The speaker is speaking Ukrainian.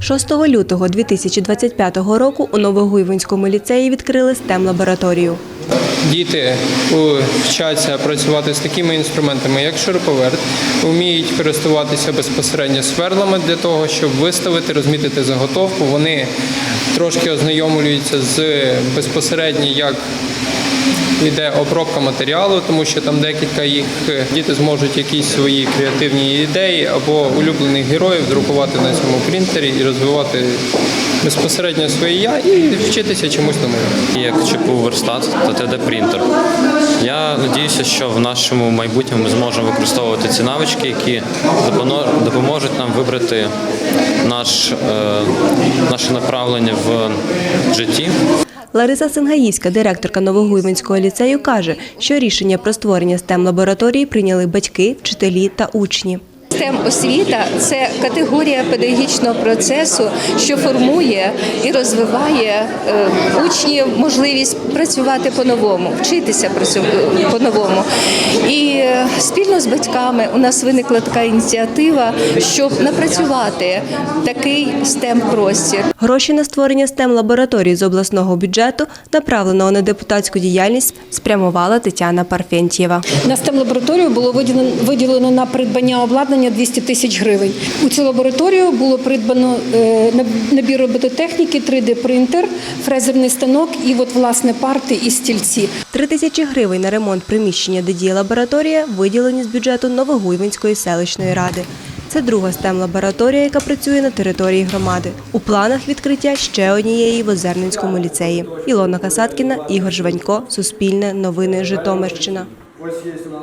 6 лютого 2025 року у Новогуйвинському ліцеї відкрили stem лабораторію Діти вчаться працювати з такими інструментами, як шуруповерт, вміють користуватися безпосередньо сверлами для того, щоб виставити, розмітити заготовку. Вони трошки ознайомлюються з безпосередньо як йде обробка матеріалу, тому що там декілька їх е, діти зможуть якісь свої креативні ідеї або улюблених героїв друкувати на цьому принтері і розвивати безпосередньо своє я і вчитися чомусь новому. Як ЧПУ верстат та 3D-принтер. Я сподіваюся, що в нашому майбутньому ми зможемо використовувати ці навички, які допоможуть нам вибрати наш, е, наше направлення в житті. Лариса Сингаївська, директорка Новогуйвинського ліцею, каже, що рішення про створення stem лабораторії прийняли батьки, вчителі та учні. STEM освіта це категорія педагогічного процесу, що формує і розвиває е, учнів можливість працювати по-новому, вчитися працю- по-новому. І е, спільно з батьками у нас виникла така ініціатива, щоб напрацювати такий STEM простір. Гроші на створення stem лабораторії з обласного бюджету, направленого на депутатську діяльність, спрямувала Тетяна Парфентьєва. На STEM лабораторію було виділено на придбання обладнання 200 тисяч гривень. У цю лабораторію було придбано е, набір робототехніки, 3D-принтер, фрезерний станок і от власне парти і стільці. Три тисячі гривень на ремонт приміщення, де діє лабораторія, виділені з бюджету Новогуйвинської селищної ради. Це друга stem лабораторія, яка працює на території громади. У планах відкриття ще однієї в Озерненському ліцеї. Ілона Касаткіна, Ігор Жванько, Суспільне, Новини, Житомирщина.